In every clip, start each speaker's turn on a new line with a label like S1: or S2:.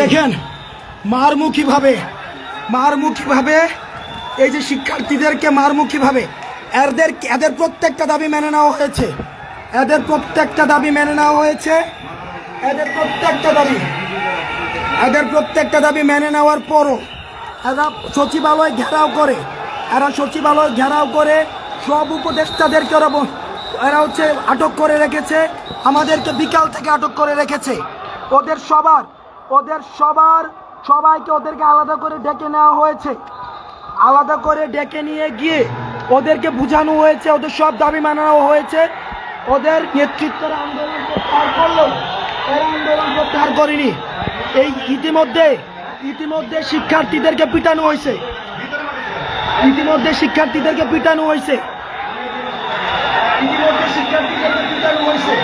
S1: দেখেন, মারমুখীভাবে মারমুখীভাবে এই যে শিক্ষার্থীদেরকে মারমুখীভাবে, এদের এদের প্রত্যেকটা দাবি মেনে নেওয়া হয়েছে। এদের প্রত্যেকটা দাবি মেনে নেওয়া হয়েছে। এদের প্রত্যেকটা দাবি, এদের প্রত্যেকটা দাবি মেনে নেওয়ার পরও এরা সচিবালয় ঘেরাও করে, এরা সচিবালয় ঘেরাও করে সব উপদেষ্টাদেরকে ওরা এরা হচ্ছে আটক করে রেখেছে, আমাদেরকে বিকাল থেকে আটক করে রেখেছে। ওদের সবার ওদের সবার, সবাইকে ওদেরকে আলাদা করে ডেকে নেওয়া হয়েছে। আলাদা করে ডেকে নিয়ে গিয়ে ওদেরকে বোঝানো হয়েছে, ওদের সব দাবি মানানো হয়েছে। ওদের নেতৃত্বের আন্দোলন প্রত্যাহার করল। এরা আন্দোলন প্রত্যাহার করেনি। এই ইতিমধ্যে ইতিমধ্যে শিক্ষার্থীদেরকে পিটানো হয়েছে। ইতিমধ্যে শিক্ষার্থীদেরকে পিটানো হয়েছে। ইতিমধ্যে শিক্ষার্থীদেরকে পিটানো হয়েছে।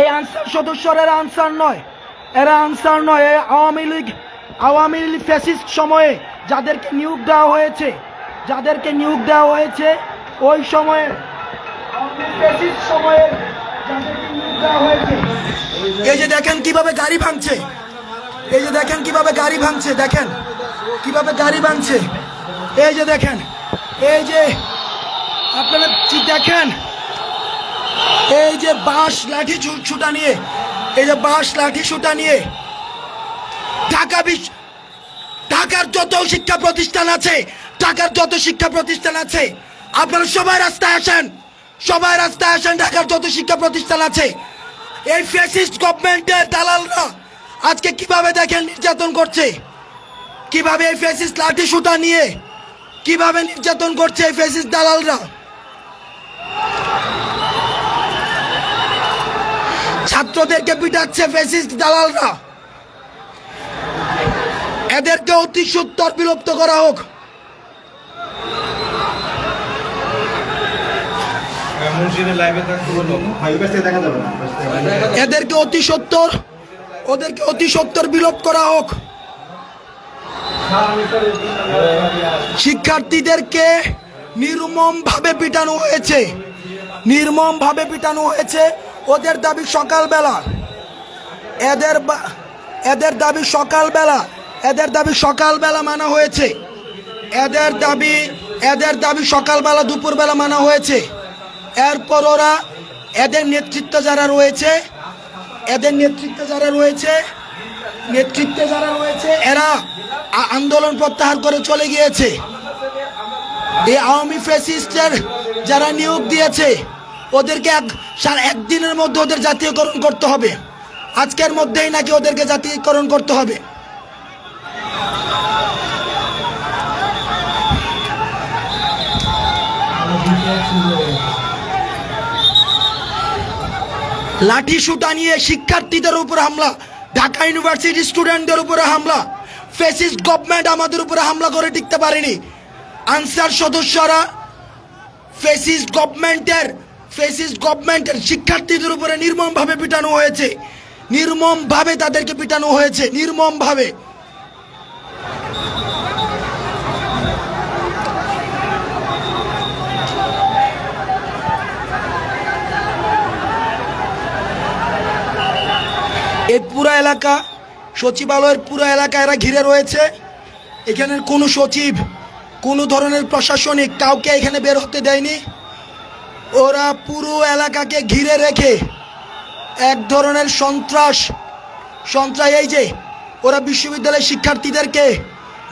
S1: এই আনসার সদস্যরা আনসার নয়। এরা আনসার নয় আওয়ামী লীগ আওয়ামী লীগ ফ্যাসিস্ট সময়ে যাদেরকে নিয়োগ দেওয়া হয়েছে, যাদেরকে নিয়োগ দেওয়া হয়েছে, ওই সময়ে ফ্যাসিস্ট সময়ে হয়েছে। এই যে দেখেন কীভাবে গাড়ি ভাঙছে, এই যে দেখেন কীভাবে গাড়ি ভাঙছে, দেখেন কীভাবে গাড়ি ভাঙছে। এই যে দেখেন, এই যে আপনারা দেখেন, এই যে বাঁশ, লাঠি ছুটা নিয়ে এই যে বাঁশ, লাঠি ছুটা নিয়ে ঢাকা বিশ্ব ঢাকার যত শিক্ষা প্রতিষ্ঠান আছে, ঢাকার যত শিক্ষা প্রতিষ্ঠান আছে, আপনারা সবাই রাস্তায় আসেন, সবাই রাস্তায় আসেন, ঢাকার যত শিক্ষা প্রতিষ্ঠান আছে। এই ফ্যাসিস্ট গভর্নমেন্টের দালালরা আজকে কীভাবে দেখেন নির্যাতন করছে? কীভাবে এই ফ্যাসিস্ট লাঠি, সুতা নিয়ে কীভাবে নির্যাতন করছে এই ফ্যাসিস্ট দালালরা? ছাত্রদেরকে পিটাচ্ছে ফেসিস্ট দালালরা। এদেরকে অতি সত্তর বিলুপ্ত করা হোক। এদেরকে অতি সত্তর, ওদেরকে অতি সত্তর বিলোপ করা হোক। শিক্ষার্থীদেরকে নির্মম ভাবে পিটানো হয়েছে। নির্মম ভাবে পিটানো হয়েছে। ওদের দাবি সকালবেলা। এদের এদের দাবি সকালবেলা। এদের দাবি সকালবেলা মানা হয়েছে। এদের দাবি এদের দাবি সকালবেলা দুপুরবেলা মানা হয়েছে। এরপর ওরা এদের নেতৃত্ব যারা রয়েছে, এদের নেতৃত্বে যারা রয়েছে, নেতৃত্বে যারা রয়েছে, এরা আন্দোলন প্রত্যাহার করে চলে গিয়েছে। এই আওয়ামী ফেসিস্টের যারা নিয়োগ দিয়েছে ওদেরকে এক একদিনের মধ্যে ওদের জাতীয়করণ করতে হবে। আজকের মধ্যেই নাকি ওদেরকে জাতীয়করণ করতে হবে। লাঠি সুটা নিয়ে শিক্ষার্থীদের উপরে হামলা, ঢাকা ইউনিভার্সিটি স্টুডেন্টদের উপরে হামলা ফেসিস্ট গভর্নমেন্ট আমাদের উপরে হামলা করে টিকতে পারেনি। আনসার সদস্যরা ফেসিস্ট গভর্নমেন্টের ফেসিস্ট গভর্নমেন্টের শিক্ষার্থীদের উপরে নির্মমভাবে পিটানো হয়েছে। নির্মমভাবে তাদেরকে পিটানো হয়েছে। নির্মমভাবে। এই পুরো এলাকা, সচিবালয়ের পুরো এলাকা এরা ঘিরে রয়েছে। এখানের কোনো সচিব, কোনো ধরনের প্রশাসনিক কাউকে এখানে বের হতে দেয়নি। ওরা পুরো এলাকাকে ঘিরে রেখে এক ধরনের সন্ত্রাস সন্ত্রাস এই যে ওরা বিশ্ববিদ্যালয়ের শিক্ষার্থীদেরকে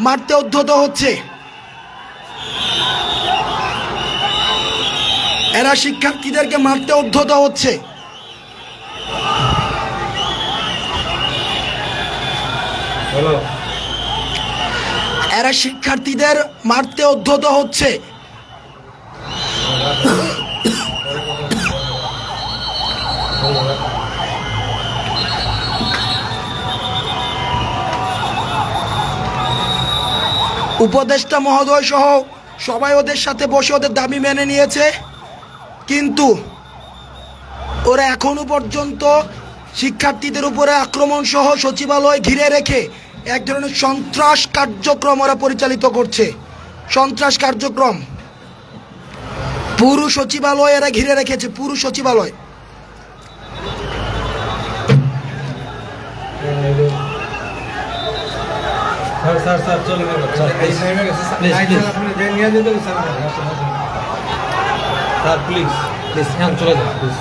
S1: মারতে উদ্ধত হচ্ছে। এরা শিক্ষার্থীদেরকে মারতে উদ্ধত হচ্ছে। এরা শিক্ষার্থীদের মারতে উদ্ধত হচ্ছে। উপদেষ্টা মহোদয় সহ সবাই ওদের সাথে বসে ওদের দাবি মেনে নিয়েছে। কিন্তু ওরা এখনও পর্যন্ত শিক্ষার্থীদের উপরে আক্রমণ সহ সচিবালয় ঘিরে রেখে এক ধরনের সন্ত্রাস কার্যক্রম ওরা পরিচালিত করছে। সন্ত্রাস কার্যক্রম পুরো সচিবালয় এরা ঘিরে রেখেছে, পুরো সচিবালয়।
S2: স্যার স্যার স্যার চলে গেল। স্যার, প্লিজ
S3: প্লিজ এখন চলে যান প্লিজ